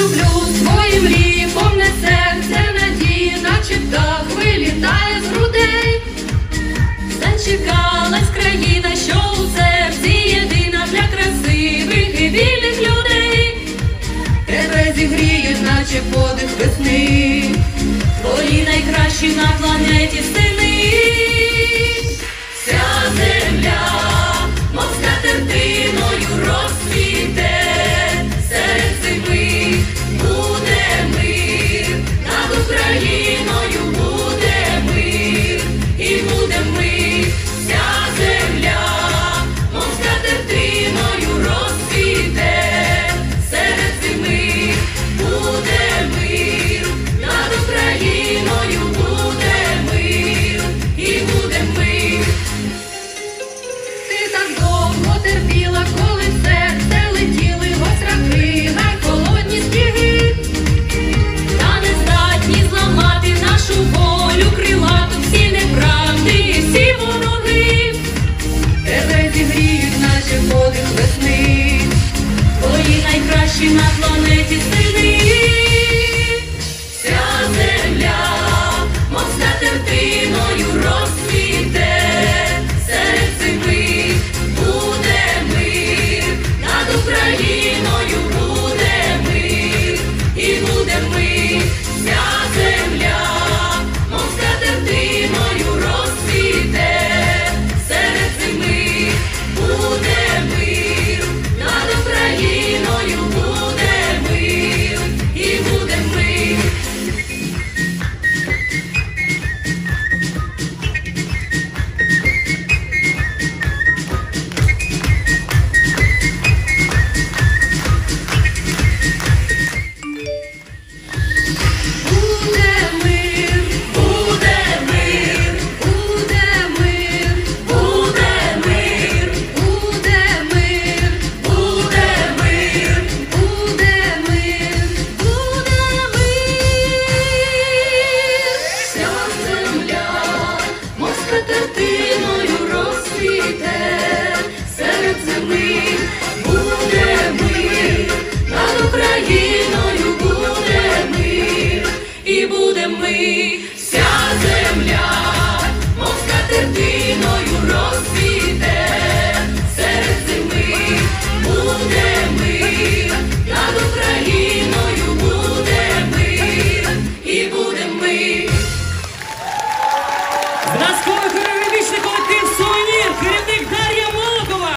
люблю свої мрії, повне серце надії, птах вилітає з грудей. Зачекалась країна, що у серці єдина для красивих і вільних людей. Тебе зігріють, наче подих весни, твої найкращі на планеті сини. квіти гріють, наче подих весни, твої найкращі на планеті сини.